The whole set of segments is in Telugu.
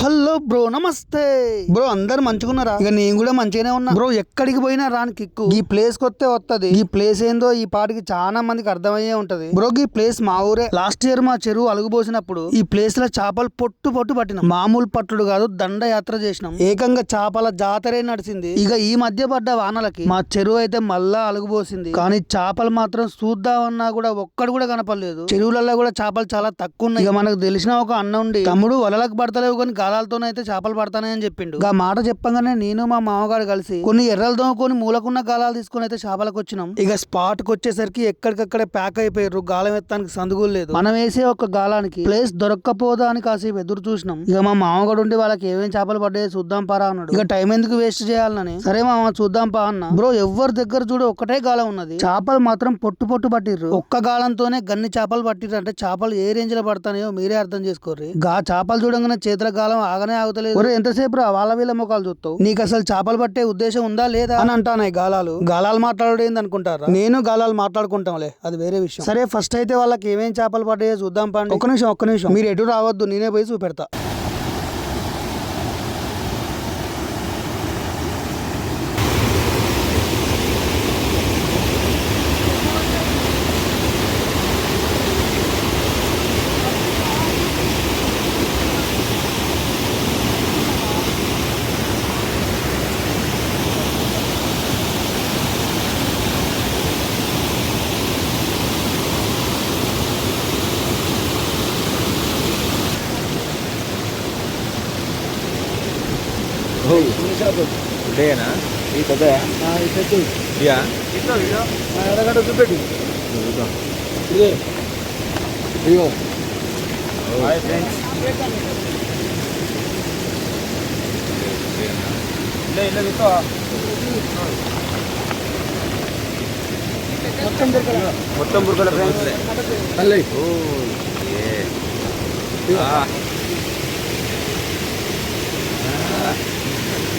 హలో బ్రో నమస్తే. బ్రో అందరు మంచుకున్నారా ఇక నేను కూడా మంచిగానే ఉన్నా. బ్రో ఎక్కడికి పోయినా రాని కిక్కు. ఈ ప్లేస్ కొత్తే వస్తది ఈ ప్లేస్ ఏందో ఈ పాటికి చాలా మందికి అర్థమయ్యే ఉంటది. బ్రో ఈ ప్లేస్ మా ఊరే. లాస్ట్ ఇయర్ మా చెరువు అలుగుపోసినప్పుడు ఈ ప్లేస్లో చేపలు పొట్టు పొట్టు పట్టినాం. మామూలు పట్టుడు కాదు దండయాత్ర చేసినాం. ఏకంగా చేపల జాతరే నడిచింది ఇక ఈ మధ్య పడ్డ వానలకి మా చెరువు అయితే మళ్ళా అలుగుపోసింది కానీ చేపలు మాత్రం చూద్దామన్నా కూడా ఒక్కడు కూడా కనపడలేదు. చెరువులలో కూడా చేపలు చాలా తక్కువ ఉన్నాయి. ఇక మనకు తెలిసిన ఒక అన్న ఉండి తమ్ముడు వలలకు పడతలేవు కానీ గాలాలతోనైతే చేపలు పడతానని చెప్పిండు. ఆ మాట చెప్పంగానే నేను మా మామగారు కలిసి కొన్ని ఎర్రలు దోముకొని మూలకున్న గాలాలు తీసుకొని అయితే చేపలకు వచ్చినాం. ఇక స్పాట్కి వచ్చేసరికి ఎక్కడికక్కడే ప్యాక్ అయిపోయారు గాలం ఎత్తానికి సందుగులు లేదు. మనం వేసే ఒక గాలానికి ప్లేస్ దొరక్కపోదా అని కాసేపు ఎదురు చూసినాం. ఇక మా మామగారు ఉండి వాళ్ళకి ఏమేం చేపలు పడ్డాయో చూద్దాం పారా అన్నాడు. ఇక టైం ఎందుకు వేస్ట్ చేయాలని సరే మామ చూద్దాం పా అన్న. బ్రో ఎవరి దగ్గర చూడు ఒకటే గాలం ఉన్నది. చేపలు మాత్రం పొట్టు పొట్టు పట్టిర్రు. ఒక్క గాలంతోనే గన్ని చేపలు పట్టిర్రు అంటే చేపలు ఏ రేంజ్లో పడతాయో మీరే అర్థం చేసుకోర్రి. గా చేపలు చూడంగానే చేతుల గాలం ఆగనే ఆగుతలేదు. ఒరే ఎంతసేపు రా? వాళ్ళ వీళ్ళ ముఖాలు చూస్తావు. నీకు అసలు చేపలు పట్టే ఉద్దేశం ఉందా లేదా? అని అంటానాయి గాలాలు. గాలాలు మాట్లాడేది అనుకుంటారా నేను గాలాలు మాట్లాడుకుంటాంలే. అది వేరే విషయం. సరే ఫస్ట్ అయితే వాళ్ళకి ఏమేం చేపలు పడ్డాయో చూద్దాం పండి. ఒక్క నిమిషం ఒక్క నిమిషం. మీరు ఎటు రావద్దు నేనే పోయి చూపెడతా. हो कुठे आहे ना इथं हा इथं तू या माझ्याकडे तू भेटू इकडे हो हाय फ्रेंड्स नाही नाही तो మొత్తం బుర్కల మొత్తం బుర్కల ఫ్రెండ్స్ అల్లై ఓ ఏ ఆ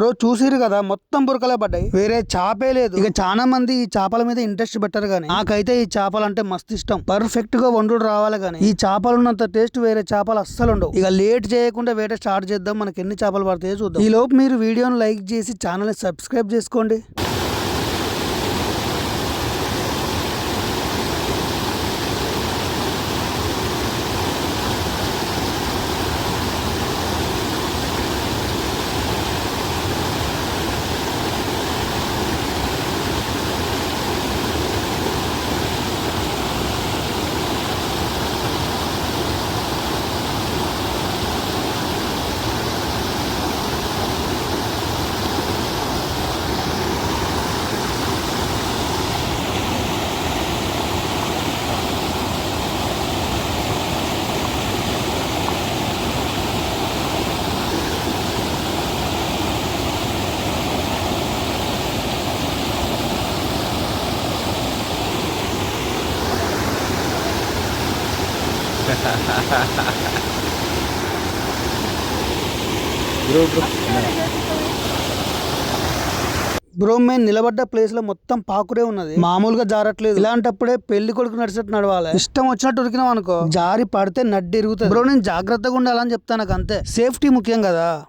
బ్రో చూసిరు కదా మొత్తం బురకలే పడ్డాయి. వేరే చేపే లేదు. ఇక చాలా మంది ఈ చేపల మీద ఇంట్రెస్ట్ పెట్టరు కానీ నాకైతే ఈ చేపలు అంటే మస్తు ఇష్టం. పర్ఫెక్ట్గా వండుడు రావాలి కానీ ఈ చేపలు ఉన్నంత టేస్ట్ వేరే చేపలు అస్సలు ఉండవు. ఇక లేట్ చేయకుండా వేరే స్టార్ట్ చేద్దాం మనకి ఎన్ని చేపలు పడతాయో చూద్దాం. ఈ లోపు మీరు వీడియోను లైక్ చేసి ఛానల్ సబ్స్క్రైబ్ చేసుకోండి బ్రో బ్రో బ్రో మేము నిలబడ్డ ప్లేస్లో మొత్తం పాకురే ఉన్నది. మామూలుగా జారట్లేదు. ఇలాంటప్పుడే పెళ్ళి కొడుకు నడిచినట్టు నడవాలి. ఇష్టం వచ్చినట్టు ఉరికినాం అనుకో. జారి పడితే నడ్డి ఇరుగుతుంది. బ్రో నేను జాగ్రత్తగా ఉండాలని చెప్తాను నాకు అంతే. సేఫ్టీ ముఖ్యం కదా.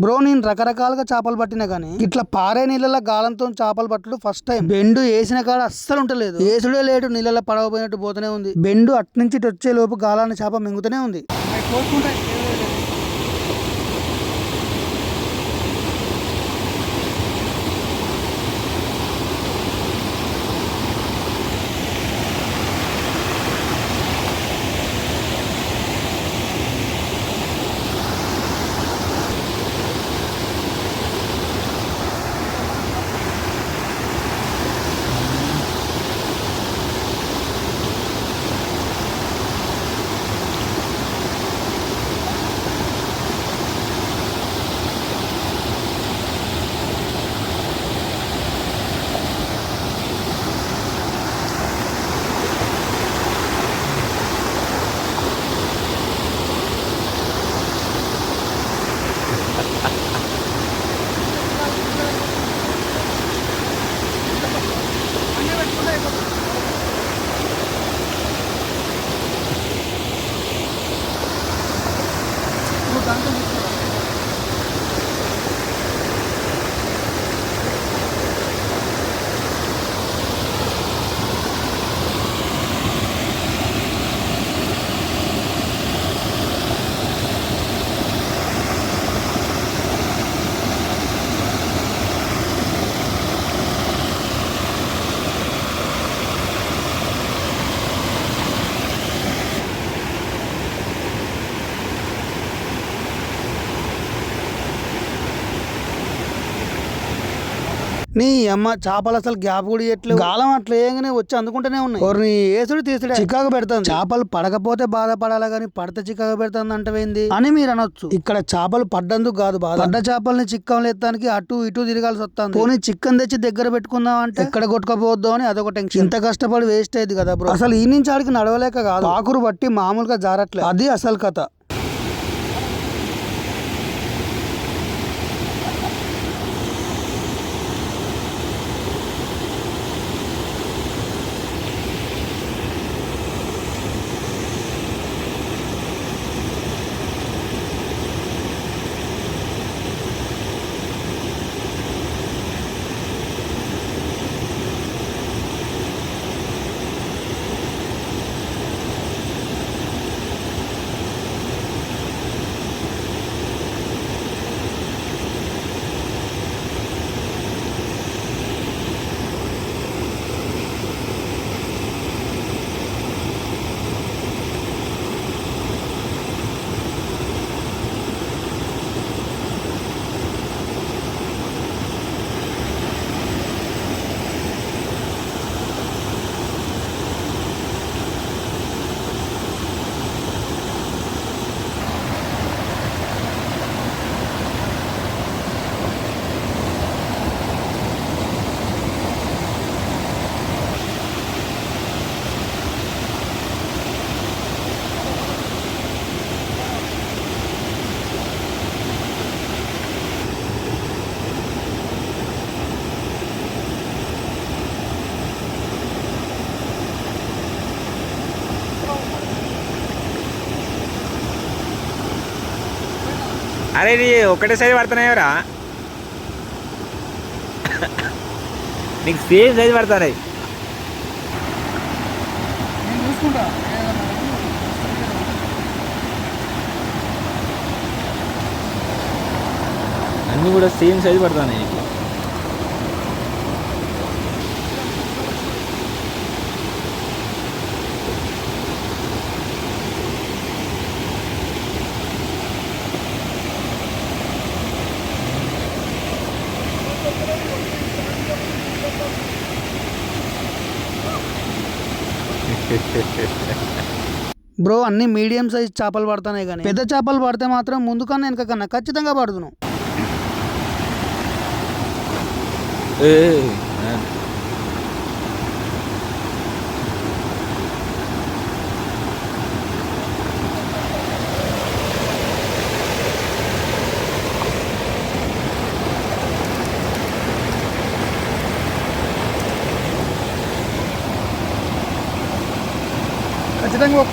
బ్రో నేను రకరకాలుగా చేపలు పట్టినా కానీ ఇట్లా పారే నీళ్ళలో గాలంతో చేపలు పట్టడం ఫస్ట్ టైం బెండు వేసిన కాడ అస్సలు ఉంటలేదు. వేసుడే లేడు నీళ్ళలో పడవపోయినట్టు పోతూనే ఉంది. బెండు అట్నుంచి వచ్చే లోపు గాలాన్ని చేప మింగుతూనే ఉంది. నీ అమ్మ చేపలు అసలు గ్యాప్ కూడా ఇవ్వట్లేదు గాలం అట్లా వేయగానే వచ్చి అందుకుంటూనే ఉన్నాయి. ఎవరిని ఏసుడు తీసుడు. చికాకు పెడతాను చేపలు పడకపోతే బాధపడాలా గానీ పడితే చికాకు పెడుతుంది అంటవేంది? అని మీరు అనొచ్చు. ఇక్కడ చేపలు పడ్డందుకు కాదు బాధ. పడ్డ చేపల్ని చిక్కం ఎత్తానికి అటు ఇటు తిరగాల్సి వస్తుంది. పోనీ చిక్కన్ తెచ్చి దగ్గర పెట్టుకుందాం అంటే? ఎక్కడ కొట్టుకోపోవద్దు అని అదొక టెన్షన్. ఇంత కష్టపడి వేస్ట్ అయ్యింది కదా బ్రో? అసలు ఈ నుంచి ఆడికి నడవలేక కాదు. ఆకురు బట్టి మామూలుగా జారట్లేదు అది అసలు కథ. అరే ఇది ఒకటే సైజ్ పడుతున్నాయరా నీకు సేమ్ సైజ్ పడుతున్నాయి. అన్నీ కూడా సేమ్ సైజ్ పడుతున్నాయి నీకు. బ్రో అన్ని మీడియం సైజ్ చేపలు పడుతున్నాయి కానీ పెద్ద చేపలు పడితే మాత్రం ముందు కన్నా వెనక కన్నా ఖచ్చితంగా పడుతున్నాం ఖచ్చితంగా.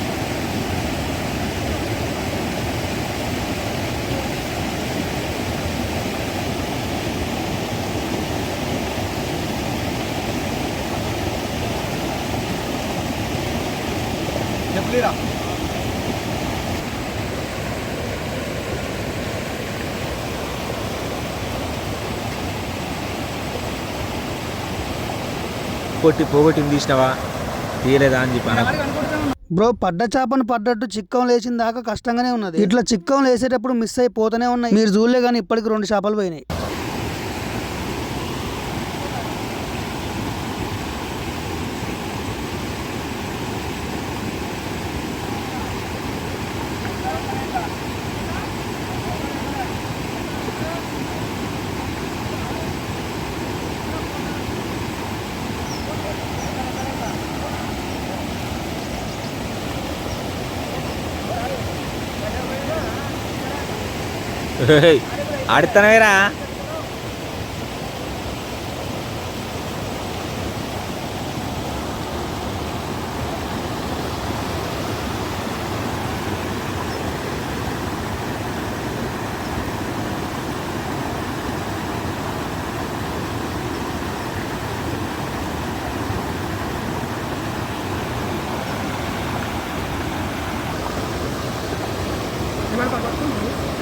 చెప్పలేరా? కొట్టి పోగొట్టింది తీసినావా? తీయలేదా అని చెప్పాను బ్రో పడ్డ చేపను పడ్డట్టు చిక్కం లేచిన దాకా కష్టంగానే ఉన్నది. ఇట్లా చిక్కం లేసేటప్పుడు మిస్ అయిపోతూనే ఉన్నాయి. మీరు చూడలే కానీ ఇప్పటికి రెండు చేపలు పోయినాయి. ఏయ్, ఆడుతున్నావేరా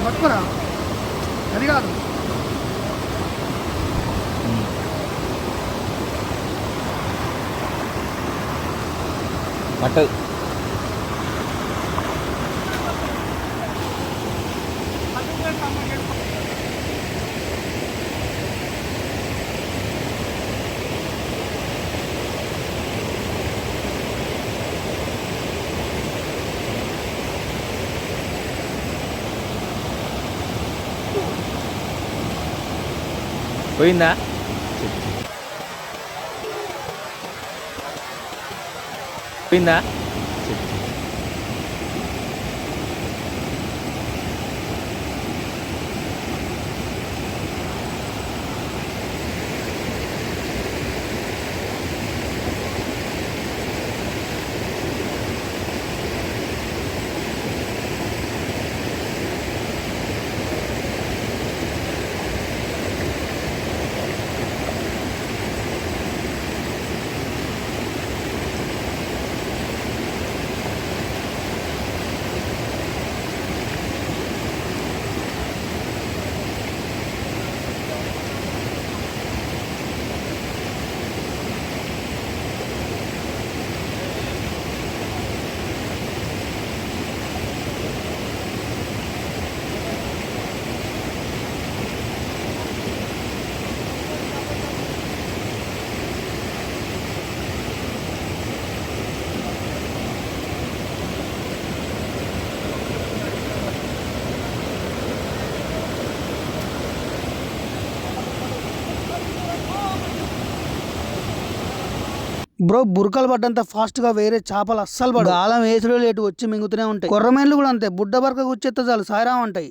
పట్టుకోరా అది కాదు పట్టదు పోయిందా? పోయిందా? బ్రో బురకలు పడ్డంత ఫాస్ట్గా వేరే చేపలు అస్సలు పడు గాలం వేసుడు లేటు వచ్చి మింగుతూనే ఉంటాయి. కొర్రమేన్లు కూడా అంతే. బుడ్డ బరక గుచ్చేస్తే చాలు సాయిరాం ఉంటాయి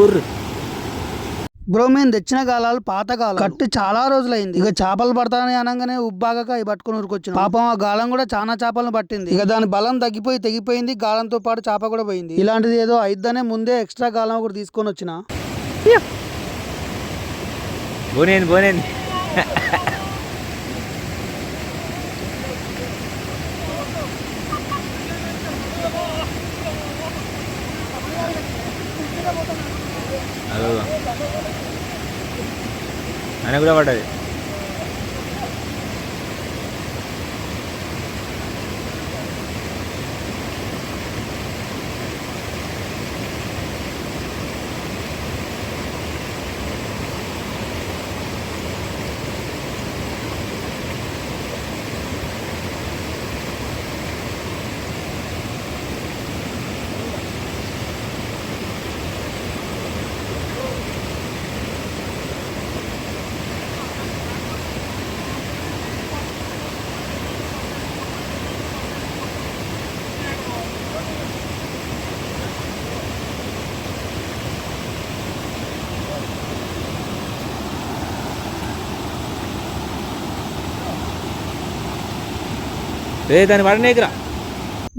ఊర్రు బ్రో మేము తెచ్చిన గాలాలు పాత గాలం కట్టి చాలా రోజులైంది. ఇక చేపలు పడతానని అనగానే ఉబ్బాగక అవి పట్టుకుని ఊరుకొచ్చిన. పాపం ఆ గాలం కూడా చాలా చేపలను పట్టింది. ఇక దాని బలం తగ్గిపోయి తెగిపోయింది. గాలంతో పాటు చేప కూడా పోయింది. ఇలాంటిది ఏదో అయిద్దనే ముందే ఎక్స్ట్రా గాలం ఒకటి తీసుకొని వచ్చిన. బోనేంది బోనేంది అదో ఆయన కూడా పడ్డది. ఏ దాన్ని పడనేకురా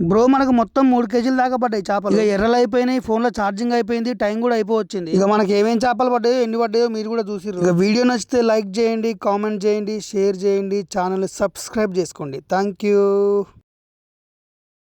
బ్రో మనకు మొత్తం మూడు కేజీలు దాకా పడ్డాయి చేపలు. ఇక ఎర్రలు అయిపోయినాయి ఫోన్లో ఛార్జింగ్ అయిపోయింది టైం కూడా అయిపోవచ్చింది. ఇక మనకి ఏమేం చేపలు పడ్డాయో ఎన్ని పడ్డాయో మీరు కూడా ఇక వీడియో నచ్చితే లైక్ చేయండి కామెంట్ చేయండి షేర్ చేయండి ఛానల్ సబ్స్క్రైబ్ చేసుకోండి. Thank you.